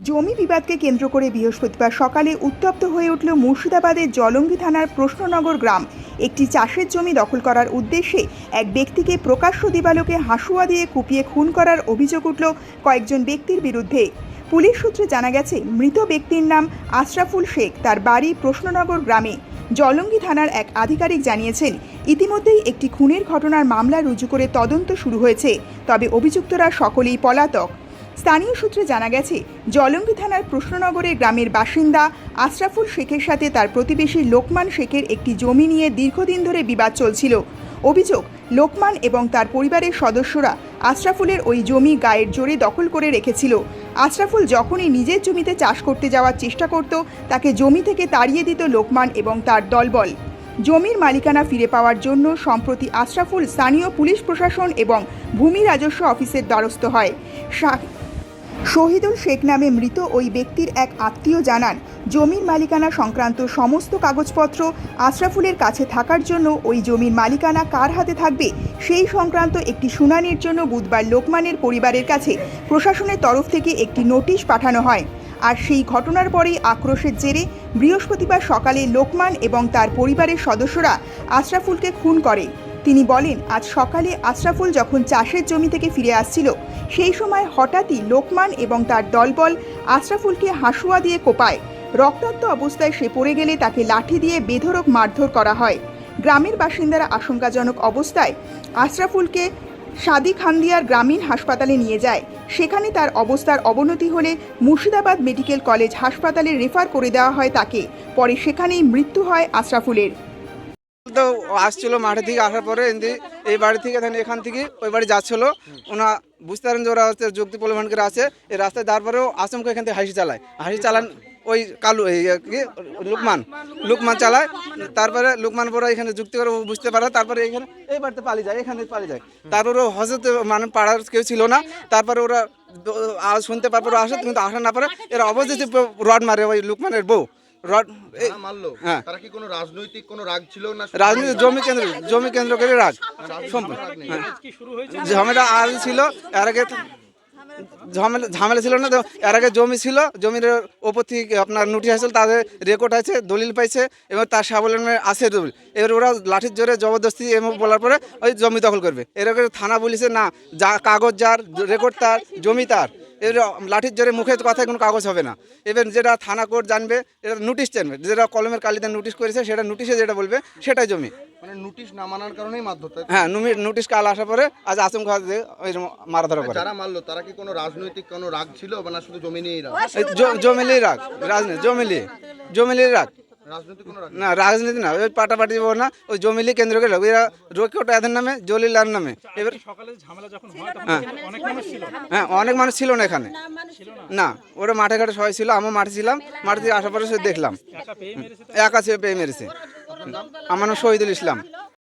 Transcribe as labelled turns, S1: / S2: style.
S1: জমি বিবাদকে কেন্দ্র করে বৃহস্পতিবার সকালে উত্তপ্ত হয়ে উঠল মুর্শিদাবাদের জলঙ্গি থানার প্রশ্ননগর গ্রাম। একটি চাষের জমি দখল করার উদ্দেশ্যে এক ব্যক্তিকে প্রকাশ্য দিবালোকে হাসুয়া দিয়ে কুপিয়ে খুন করার অভিযোগ উঠল কয়েকজন ব্যক্তির বিরুদ্ধে। পুলিশ সূত্রে জানা গেছে, মৃত ব্যক্তির নাম আশরাফুল শেখ, তার বাড়ি প্রশ্ননগর গ্রামে। জলঙ্গি থানার এক আধিকারিক জানিয়েছেন, ইতিমধ্যেই একটি খুনের ঘটনার মামলা রুজু করে তদন্ত শুরু হয়েছে। তবে অভিযুক্তরা সকলেই পলাতক। স্থানীয় সূত্রে জানা গেছে, জলঙ্গি থানার প্রশ্ননগরের গ্রামের বাসিন্দা আশরাফুল শেখের সাথে তার প্রতিবেশী লোকমান শেখের একটি জমি নিয়ে দীর্ঘদিন ধরে বিবাদ চলছিল। অভিযোগ, লোকমান এবং তার পরিবারের সদস্যরা আশরাফুলের ওই জমি গায়ের জোরে দখল করে রেখেছিল। আশরাফুল যখনই নিজের জমিতে চাষ করতে যাওয়ার চেষ্টা করত, তাকে জমি থেকে তাড়িয়ে দিত লোকমান এবং তার দলবল। জমির মালিকানা ফিরে পাওয়ার জন্য সম্প্রতি আশরাফুল স্থানীয় পুলিশ প্রশাসন এবং ভূমি রাজস্ব অফিসের দ্বারস্থ হয়। শহীদুল শেখ নামে মৃত ওই ব্যক্তির এক আত্মীয় জানান, জমির মালিকানা সংক্রান্ত সমস্ত কাগজপত্র আশরাফুলের কাছে থাকার জন্য ওই জমির মালিকানা কার হাতে থাকবে? সেই সংক্রান্ত একটি শুনানির জন্য বুধবার লোকমানের পরিবারের কাছে প্রশাসনের তরফ থেকে একটি নোটিশ পাঠানো হয়। আর সেই ঘটনার পরেই আক্রোশের জেরে বৃহস্পতিবার সকালে লোকমান এবং তার পরিবারের সদস্যরা আশরাফুলকে খুন করে। তিনি বলেন, আজ সকালে আশরাফুল যখন চাষের জমি থেকে ফিরে আসছিল, সেই সময় হঠাৎই লোকমান এবং তার দলবল আশরাফুলকে হাসুয়া দিয়ে কোপায়। রক্তাক্ত অবস্থায় সে পড়ে গেলে তাকে লাঠি দিয়ে বেধড়ক মারধর করা হয়। গ্রামের বাসিন্দারা আশঙ্কাজনক অবস্থায় আশরাফুলকে সাদি খান্দিয়ার গ্রামীণ হাসপাতালে নিয়ে যায়। সেখানে তার অবস্থার অবনতি হলে মুর্শিদাবাদ মেডিকেল কলেজ হাসপাতালে রেফার করে দেওয়া হয় তাকে। পরে সেখানেই মৃত্যু হয় আশরাফুলের।
S2: তো আসছিল মাঠে থেকে আসার পরে এমনি এই বাড়ি থেকে এখান থেকে ওই বাড়ি যাচ্ছিল। ওনা বুঝতে পারেন যে ওরা হচ্ছে যুক্তি পরিমাণ করে আছে। এই রাস্তায় তারপরেও আসমকে এখান থেকে হাসি চালায়। হাসি চালান ওই কালু, এই কি? লুকমান। লুকমান চালায়। তারপরে লুকমান বড় এখানে যুক্তি করে বুঝতে পারে। তারপরে এখানে এই বাড়িতে পালিয়ে যায়, এখানে পালিয়ে যায়। তারপরে হজরত মানে পাড়ার কেউ ছিল না। তারপরে ওরা শুনতে পারপরে আসে, কিন্তু আসা না পারে এরা অবশ্যই রড মারে ওই লুকমানের বউ। রড
S3: মারলো
S2: হ্যাঁ।
S3: তারা কি কোনো রাজনৈতিক কোনো রাগ ছিল না
S2: রাজনীতি জমি কেন্দ্র জমি কেন্দ্র করে রাজ সম্পূর্ণ হ্যাঁ। ঝামেলা আর ছিল এর আগে ঝামেলা ঝামেলা ছিল না তো এর আগে জমি ছিল জমির ওপর থেকে আপনার নোটিশ আসছিল তাদের রেকর্ড আছে দলিল পাইছে এবং তার সাবলম্বনে আছে দলিল। এবার ওরা লাঠির জোরে জবরদস্তি এবং বলার পরে ওই জমি দখল করবে। এরকম থানা বলিছে না যা কাগজ যার রেকর্ড তার জমি তার। এর লাঠির জোরে মুখে কথায় কোনো কাগজ হবে না। এবার যেটা থানা কোর্ট জানবে এটা নোটিশ জানবে যেটা কলমের কালিতে নোটিশ করেছে সেটা নোটিশে যেটা বলবে সেটাই জমি।
S3: মানে নোটিশ না মানার কারণেই মারধর তাই
S2: হ্যাঁ নোটিশ কাল আসার পরে আজ আসম খাওয়া দিয়ে ওই মারা ধরা করে।
S3: যারা মারলো তারা কি কোনো রাজনৈতিক কোনো রাগ ছিল বা না শুধু জমি নিয়েই রাগ?
S2: এই জ- জমিলি রাখ রাজনীতি জমিলি জমিলি রাখ
S3: রাজনৈতিক রাগ।
S2: না রাজনীতি না ওই পাটাপাটি বল না ওই জমিলি কেন্দ্র করে। এরা রোকেট এদের নামে? জলিলার নামে। এবার
S4: সকালে ঝামেলা যখন হয় তখন
S2: হ্যাঁ।
S4: অনেক মানুষ ছিল?
S2: হ্যাঁ অনেক মানুষ ছিল না এখানে। না ওরা মাঠে ঘাটে সবাই ছিল আমিও মাঠে ছিলাম মাঠে থেকে আসার পরে সে দেখলাম।
S4: একা পেয়ে
S2: একা ছিল পেয়ে মেরেছে। আমার নাম শহীদুল ইসলাম।